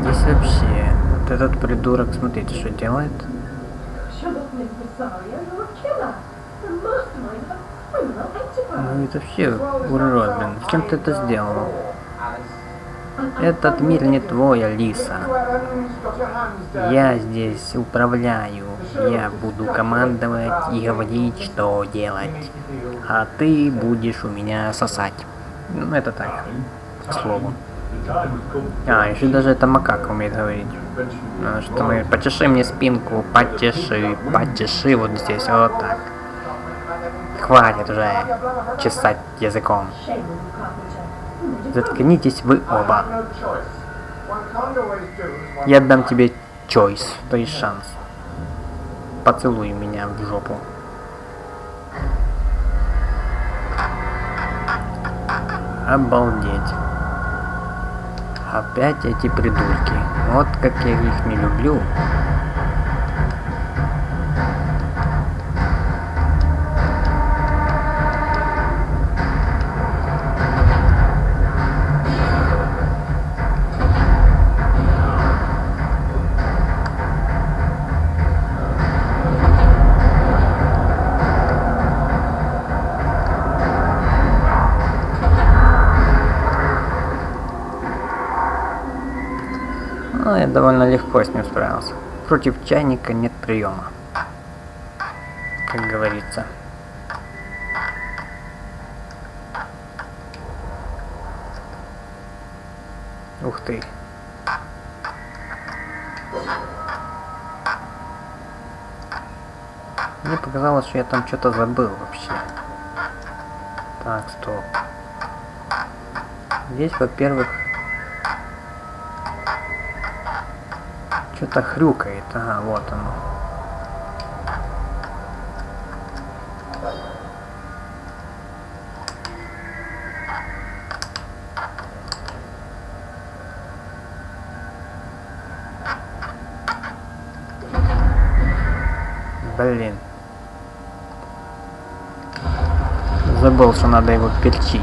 Здесь вообще... Вот этот придурок, смотрите, что делает. Enterprise. Ну это вообще урод, блин. Зачем ты это сделал? Этот мир не твой, Алиса. Я здесь управляю. Я буду командовать и говорить, что делать. А ты будешь у меня сосать. Ну, это так, к слову. А, еще даже это макака умеет говорить. Что мы... Почеши мне спинку, почеши, почеши вот здесь, вот так. Хватит уже чесать языком. Заткнитесь вы оба. Я дам тебе чойс, то есть шанс. Поцелуй меня в жопу. Обалдеть. Опять эти придурки. Вот как я их не люблю. Ну, я довольно легко с ним справился. Против чайника нет приема. Как говорится. Ух ты. Мне показалось, что я там что-то забыл вообще. Так, стоп. Здесь, во-первых, Что-то хрюкает. Ага, вот оно. Блин. Забыл, что надо его перчить.